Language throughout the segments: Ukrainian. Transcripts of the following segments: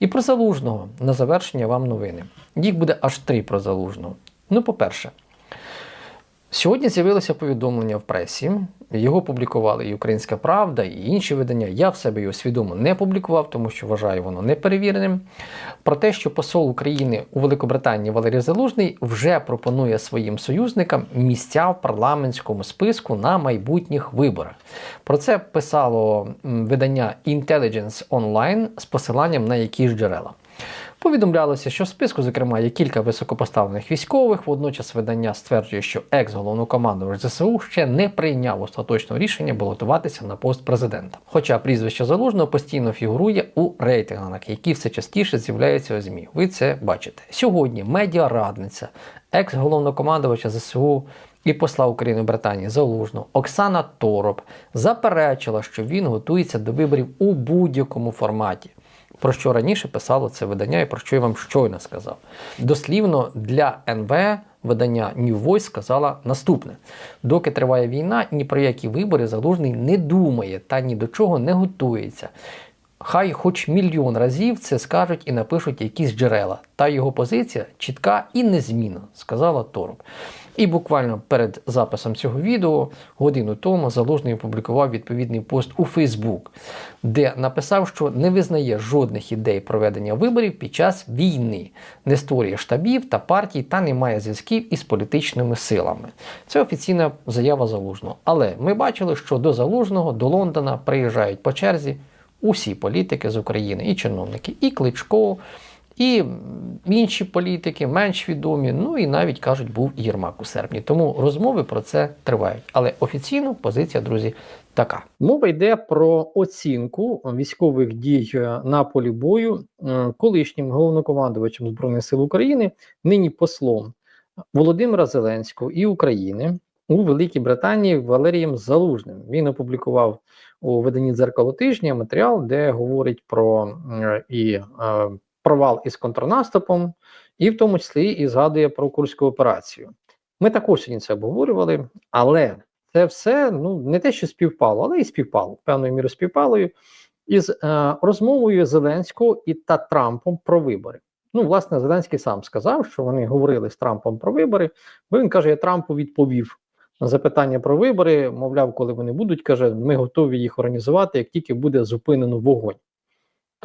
І про залужного на завершення вам новини. Їх буде аж три про залужного. Ну, по-перше, сьогодні з'явилося повідомлення в пресі. Його публікували і Українська Правда, і інші видання. Я в себе його свідомо не публікував, тому що вважаю воно неперевіреним. Про те, що посол України у Великобританії Валерій Залужний вже пропонує своїм союзникам місця в парламентському списку на майбутніх виборах. Про це писало видання Intelligence Online з посиланням на які ж джерела. Повідомлялося, що в списку, зокрема, є кілька високопоставлених військових. Водночас видання стверджує, що екс-головнокомандувач ЗСУ ще не прийняв остаточного рішення балотуватися на пост президента. Хоча прізвище залужного постійно фігурує у рейтингах, які все частіше з'являються у ЗМІ. Ви це бачите. Сьогодні медіарадниця, екс-головнокомандувача ЗСУ. І посла України в Британії Залужного Оксана Тороп заперечила, що він готується до виборів у будь-якому форматі про що раніше писало це видання і про що я вам щойно сказав. Дослівно для НВ видання New Voice сказала наступне: доки триває війна, ні про які вибори залужний не думає та ні до чого не готується. Хай хоч мільйон разів це скажуть і напишуть якісь джерела. Та його позиція чітка і незмінна, сказала Тороб. І буквально перед записом цього відео, годину тому, Залужний опублікував відповідний пост у Фейсбук, де написав, що не визнає жодних ідей проведення виборів під час війни, не створює штабів та партій та не має зв'язків із політичними силами. Це офіційна заява Залужного. Але ми бачили, що до Залужного, до Лондона приїжджають по черзі усі політики з України, і чиновники, і Кличко, і інші політики, менш відомі. Ну і навіть кажуть, був Єрмак у серпні. Тому розмови про це тривають. Але офіційно позиція, друзі, така. Мова йде про оцінку військових дій на полі бою е, колишнім головнокомандувачем Збройних сил України, нині послом Володимира Зеленського і України у Великій Британії Валерієм Залужним. Він опублікував у виданні дзеркало тижня матеріал, де говорить про е, і е, провал із контрнаступом, і в тому числі і згадує про курську операцію. Ми також сьогодні це обговорювали, але це все ну не те, що співпало, але і співпало певною мірою співпало із е, розмовою Зеленського і та Трампом про вибори. Ну, власне, Зеленський сам сказав, що вони говорили з Трампом про вибори, бо він каже: я Трампу відповів на запитання про вибори. Мовляв, коли вони будуть, каже, ми готові їх організувати, як тільки буде зупинено вогонь.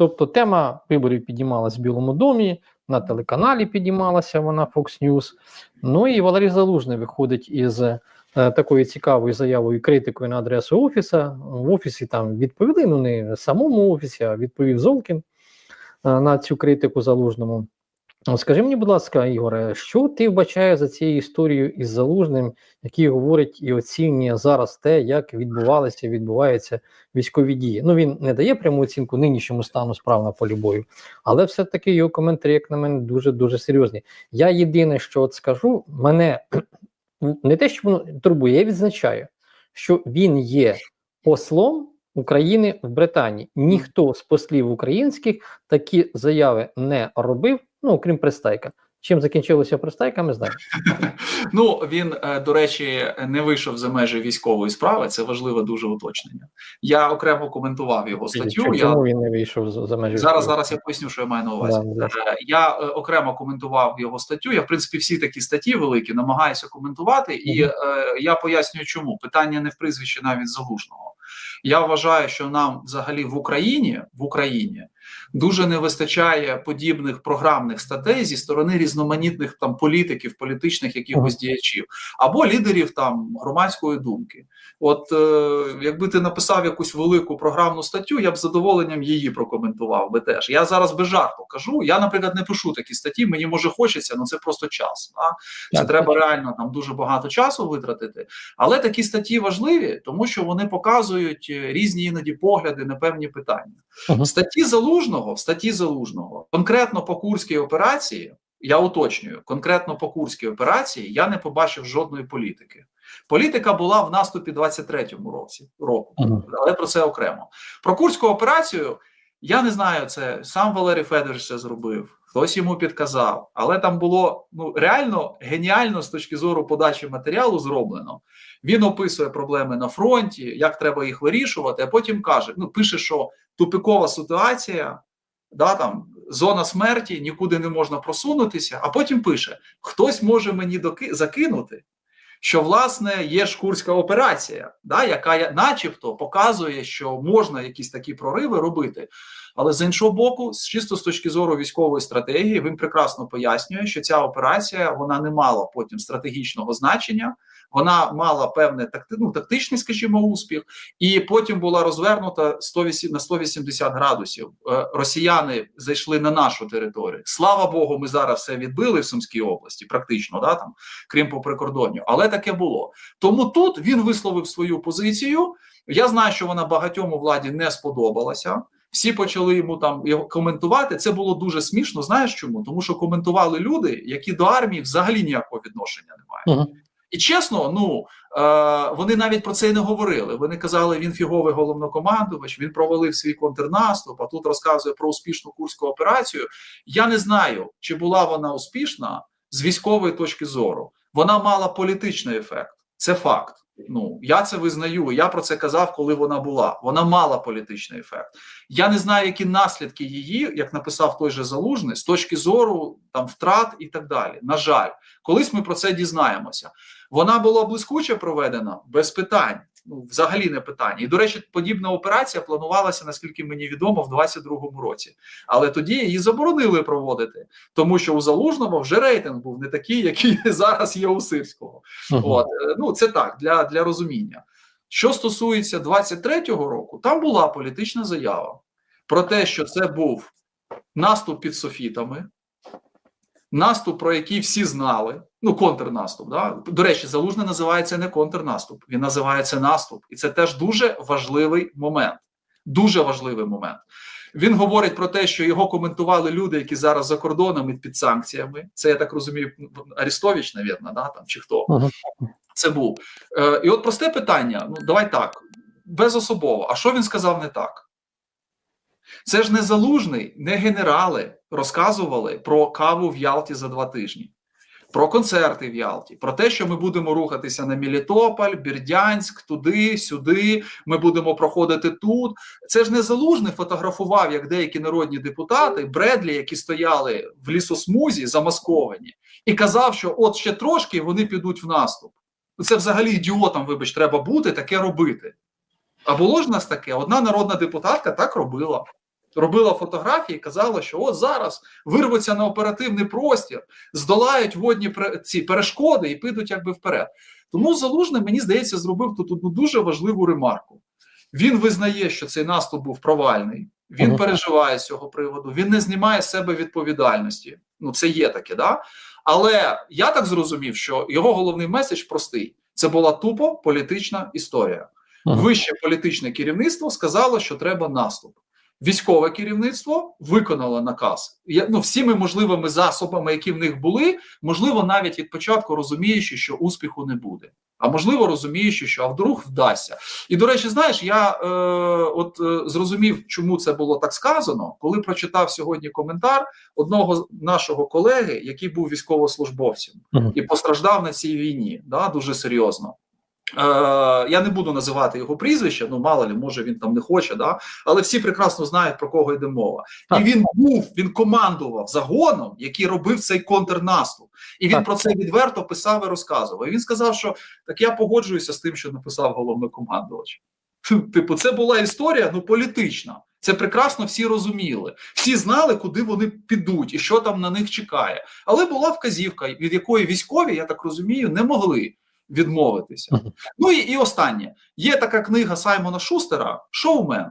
Тобто тема виборів підіймалась в Білому домі, на телеканалі підіймалася вона Fox News. Ну і Валерій Залужний виходить із е, такою цікавою заявою критикою на адресу офіса. В офісі там відповіли, ну не в самому офісі, а відповів Золкін е, на цю критику залужному. Скажи мені, будь ласка, Ігоре, що ти вбачаєш за цією історією із залужним, який говорить і оцінює зараз те, як відбувалися, відбуваються військові дії? Ну він не дає пряму оцінку нинішньому стану справ на полі бою, але все-таки його коментарі, як на мене, дуже дуже серйозні. Я єдине, що от скажу, мене не те, що воно турбує, я відзначаю, що він є послом. України в Британії ніхто з послів українських такі заяви не робив, ну окрім Пристайка. Чим закінчилося Пристайка, ми знаємо. Ну він е, до речі не вийшов за межі військової справи. Це важливе дуже уточнення. Я окремо коментував його статтю. Чому я... він не вийшов за межі зараз? Зараз я поясню, що я маю на увазі. Да, Е, я е, окремо коментував його статтю. Я в принципі всі такі статті великі намагаюся коментувати, і е, я пояснюю, чому питання не в прізвищі навіть залужного. Я вважаю, що нам взагалі в Україні в Україні дуже не вистачає подібних програмних статей зі сторони різноманітних там політиків, політичних якихось діячів або лідерів там громадської думки. От е, якби ти написав якусь велику програмну статтю, я б з задоволенням її прокоментував би теж. Я зараз без жарту кажу. Я, наприклад, не пишу такі статті. Мені може хочеться, але це просто час. Да? Це Так, треба реально там дуже багато часу витратити. Але такі статті важливі, тому що вони показують е, різні іноді погляди на певні питання. В статті залужного, в статті залужного, конкретно по курській операції, я уточнюю, конкретно по курській операції я не побачив жодної політики. Політика була в наступі 23-му році року, але про це окремо. Про курську операцію я не знаю, це сам Валерій Федорович це зробив, хтось йому підказав, але там було ну реально геніально з точки зору подачі матеріалу зроблено. Він описує проблеми на фронті, як треба їх вирішувати, а потім каже: ну пише, що тупикова ситуація, да там зона смерті, нікуди не можна просунутися. А потім пише: хтось може мені доки закинути, що власне є шкурська операція, да, яка начебто показує, що можна якісь такі прориви робити. Але з іншого боку, чисто з точки зору військової стратегії, він прекрасно пояснює, що ця операція вона не мала потім стратегічного значення. Вона мала певний такти, ну, тактичний, скажімо, успіх, і потім була розвернута 108, на 180 градусів. Е, Росіяни зайшли на нашу територію. Слава Богу, ми зараз все відбили в Сумській області, практично, да, там, крім по прикордонню. Але таке було. Тому тут він висловив свою позицію. Я знаю, що вона багатьом у владі не сподобалася. Всі почали йому там його коментувати. Це було дуже смішно. Знаєш чому? Тому що коментували люди, які до армії взагалі ніякого відношення не мають. Мгм. І чесно, ну е, вони навіть про це і не говорили. Вони казали, він фіговий головнокомандувач, він провалив свій контрнаступ, а тут розказує про успішну курську операцію. Я не знаю, чи була вона успішна з військової точки зору. Вона мала політичний ефект. Це факт. Ну я це визнаю. Я про це казав, коли вона була. Вона мала політичний ефект. Я не знаю, які наслідки її, як написав той же залужний, з точки зору там втрат і так далі. На жаль, колись ми про це дізнаємося. Вона була блискуче проведена без питань. Ну, взагалі не питання. І до речі, подібна операція планувалася, наскільки мені відомо, в 22-му році. Але тоді її заборонили проводити, тому що у залужного вже рейтинг був не такий, який зараз є у Сирського. Мгм. От е, ну це так для, для розуміння. Що стосується 23-го року, там була політична заява про те, що це був наступ під софітами, наступ, про який всі знали. Ну, контрнаступ. Да? До речі, залужний називається не контрнаступ, він називається наступ, і це теж дуже важливий момент. Дуже важливий момент. Він говорить про те, що його коментували люди, які зараз за кордоном і під санкціями. Це я так розумію, Арістович, навірно, да, там чи хто Мгм. це був. Е, і от просте питання: ну давай так, безособово. А що він сказав не так? Це ж не залужний, не генерали розказували про каву в Ялті за два тижні, про концерти в Ялті, про те, що ми будемо рухатися на Мелітополь, Бердянськ, туди, сюди. Ми будемо проходити тут. Це ж не залужний фотографував, як деякі народні депутати, Бредлі, які стояли в лісосмузі, замасковані, і казав, що от ще трошки вони підуть в наступ. Ну, Це взагалі ідіотам, вибач, треба бути, таке робити. А було ж нас таке: одна народна депутатка так робила. Робила фотографії, казала, що от зараз вирвуться на оперативний простір, здолають водні ці перешкоди і підуть якби вперед. Тому залужний, мені здається, зробив тут одну дуже важливу ремарку. Він визнає, що цей наступ був провальний. Він переживає з цього приводу. Він не знімає з себе відповідальності. Ну, це є таке, да. Але я так зрозумів, що його головний меседж простий: це була тупо політична історія. Вище політичне керівництво сказало, що треба наступ. Військове керівництво виконало наказ. Я, ну, всіми можливими засобами, які в них були, можливо, навіть від початку розуміючи, що успіху не буде. А можливо, розуміючи, що а вдруг вдасться. І до речі, знаєш, я е, от е, зрозумів, чому це було так сказано, коли прочитав сьогодні коментар одного нашого колеги, який був військовослужбовцем і постраждав на цій війні, да, дуже серйозно. Е, я не буду називати його прізвище, ну мало ли, може він там не хоче, да? але всі прекрасно знають про кого йде мова. Так. І він був, він командував загоном, який робив цей контрнаступ. І він Так. про це відверто писав і розказував. І він сказав, що так я погоджуюся з тим, що написав головнокомандувач. Типу, це була історія ну, політична. Це прекрасно всі розуміли. Всі знали, куди вони підуть і що там на них чекає. Але була вказівка, від якої військові, я так розумію, не могли відмовитися. Ну і, і останнє. Є така книга Саймона Шустера Шоумен.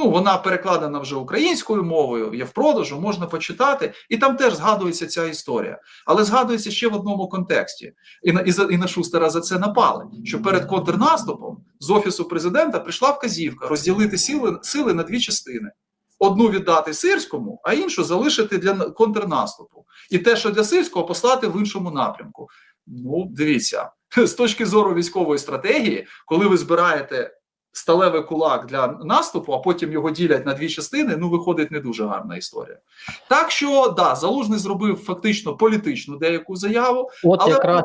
Ну, вона перекладена вже українською мовою, є в продажу, можна почитати, і там теж згадується ця історія. Але згадується ще в одному контексті. І на, і, за, і на Шустера за це напали. Що перед контрнаступом з офісу президента прийшла вказівка розділити сили, сили на дві частини: одну віддати сирському, а іншу залишити для контрнаступу. І те, що для сирського, послати в іншому напрямку. Ну, дивіться, з точки зору військової стратегії, коли ви збираєте сталевий кулак для наступу, а потім його ділять на дві частини, ну виходить не дуже гарна історія. Так що да, залужний зробив фактично політичну деяку заяву, От але якраз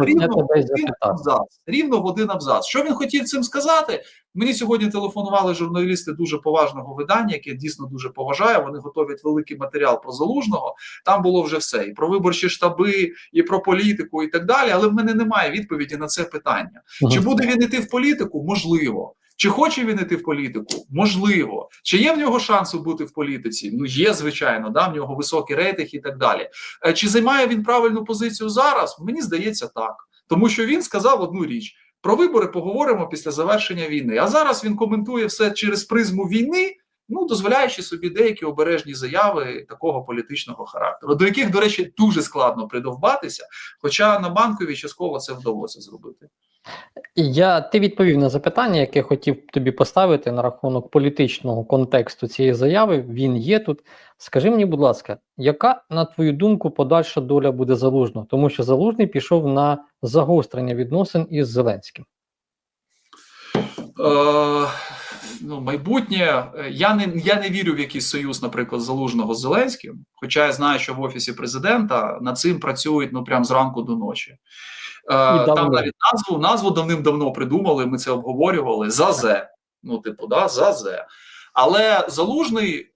рівно в один абзац. Рівно в один абзац. Що він хотів цим сказати? Мені сьогодні телефонували журналісти дуже поважного видання, яке я дійсно дуже поважаю. Вони готують великий матеріал про залужного. Там було вже все: і про виборчі штаби, і про політику, і так далі. Але в мене немає відповіді на це питання. Чи буде він іти в політику? Можливо. Чи хоче він іти в політику? Можливо. Чи є в нього шанси бути в політиці? Ну є, звичайно, да, в нього високий рейтинг і так далі. Е, Чи займає він правильну позицію зараз? Мені здається, так. Тому що він сказав одну річ: про вибори поговоримо після завершення війни. А зараз він коментує все через призму війни, ну дозволяючи собі деякі обережні заяви такого політичного характеру, до яких, до речі, дуже складно придовбатися. Хоча на банкові частково це вдалося зробити. Я ти відповів на запитання, яке хотів тобі поставити на рахунок політичного контексту цієї заяви. Він є тут. Скажи мені, будь ласка, яка, на твою думку, подальша доля буде залужного? Тому що залужний пішов на загострення відносин із Зеленським. Ну, майбутнє. е, Я не я не вірю в якийсь союз, наприклад, залужного з Зеленським. Хоча я знаю, що в офісі президента над цим працюють ну прям зранку до ночі. Е, там навіть назву назву давним-давно придумали. Ми це обговорювали. ЗАЗЕ. Ну, типу, да, ЗАЗЕ. Але залужний, е,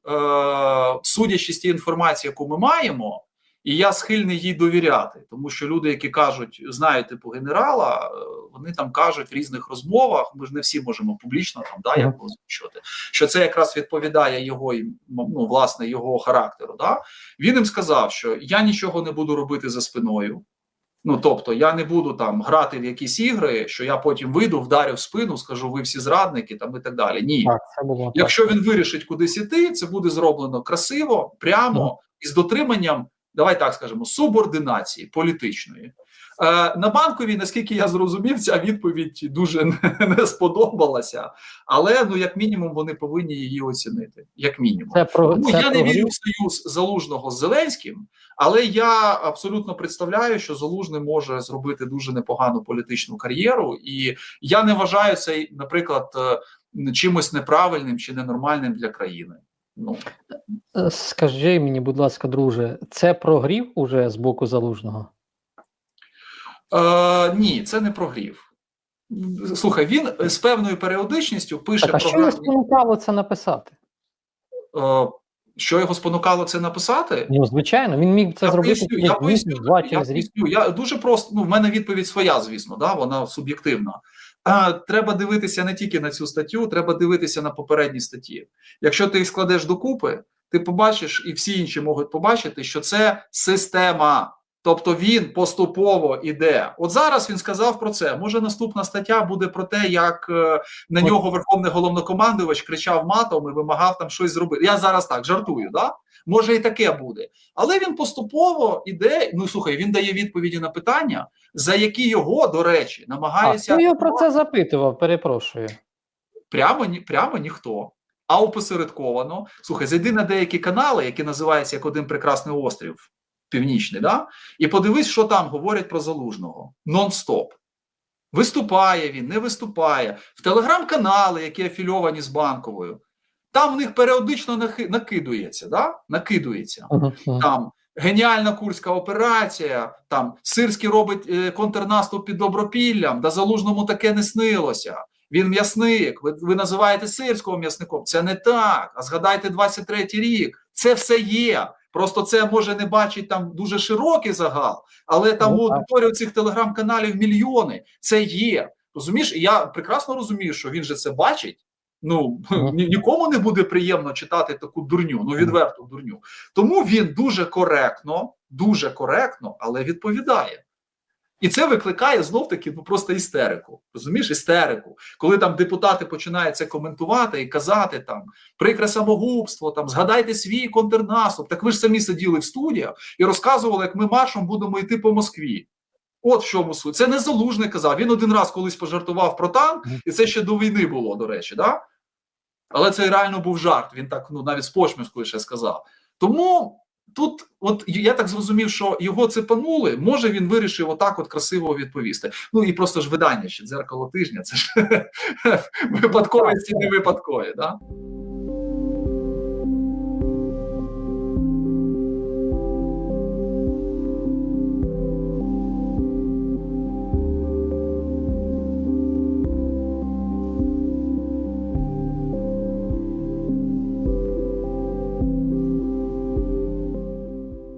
судячи з тієї інформації, яку ми маємо, і я схильний їй довіряти, тому що люди, які кажуть, знають типу генерала, е, вони там кажуть в різних розмовах. Ми ж не всі можемо публічно там да як озвучувати, що це якраз відповідає його ну, власне його характеру. Да? Він їм сказав, що я нічого не буду робити за спиною. Ну тобто, я не буду там грати в якісь ігри, що я потім вийду, вдарю в спину, скажу, ви всі зрадники там і так далі. Ні, Так, це було Якщо він вирішить кудись іти, це буде зроблено красиво, прямо і з дотриманням, давай так скажемо, субординації політичної. Е, на банковій, наскільки я зрозумів, ця відповідь дуже не, сподобалася, але ну як мінімум вони повинні її оцінити. Як мінімум, Це про Тому це я не вірю в союз залужного з Зеленським, але я абсолютно представляю, що залужний може зробити дуже непогану політичну кар'єру, і я не вважаю це, наприклад, е, чимось неправильним чи ненормальним для країни. Ну Е, Скажи мені, будь ласка, друже, це прогрів уже з боку залужного? е, ні, це не прогрів. Слухай, він з певною періодичністю пише Так, а що його спонукало це написати? Е, що його спонукало це написати? Ну, звичайно, він міг це я зробити поясню, я поясню, я поясню. Я дуже просто. Ну, в мене відповідь своя, звісно, да, вона суб'єктивна. Треба дивитися не тільки на цю статтю, треба дивитися на попередні статті. Якщо ти їх складеш докупи, ти побачиш, і всі інші можуть побачити, що це система. Тобто він поступово іде. От зараз він сказав про це. Може, наступна стаття буде про те, як е, на нього верховний головнокомандувач кричав матом і вимагав там щось зробити. Я зараз так жартую, да? Може і таке буде. Але він поступово іде. Ну слухай, він дає відповіді на питання, за які його, до речі, А хто його про це запитував? Перепрошую. прямо ні прямо ніхто. А опосередковано. Слухай, зайди на деякі канали, які називаються як один прекрасний острів Північний, да? і подивись, що там говорять про залужного. Нон-стоп. Виступає він, не виступає. В телеграм-канали, які афільовані з банковою, там в них періодично накидується, да? накидується Мгм, мгм. там геніальна курська операція, там Сирський робить е, контрнаступ під Добропіллям, да залужному таке не снилося. Він м'ясник. Ви, ви називаєте сирського м'ясником. Це не так. А згадайте 23-й рік. Це все є. Просто це може не бачить там дуже широкий загал, але там Ну, у так. цих телеграм-каналів мільйони. Це є. Розумієш? І я прекрасно розумію, що він же це бачить. Ну ні, нікому не буде приємно читати таку дурню, ну відверту дурню. Тому він дуже коректно, дуже коректно, але відповідає. І це викликає знов таки ну просто істерику. Розумієш, істерику, коли там депутати починають це коментувати і казати там прикре самогубство, там згадайте свій контрнаступ. Так ви ж самі сиділи в студіях і розказували, як ми маршем будемо йти по Москві. От в чому суть. Це не залужний казав. Він один раз колись пожартував про танк, і це ще до війни було, до речі, да? Але це реально був жарт. Він так ну навіть з почмішкою ще сказав. Тому тут, от я так зрозумів, що його цепанули. Може він вирішив отак, от красиво відповісти. Ну і просто ж видання ще дзеркало тижня. Це ж випадковості не випадкові. Да?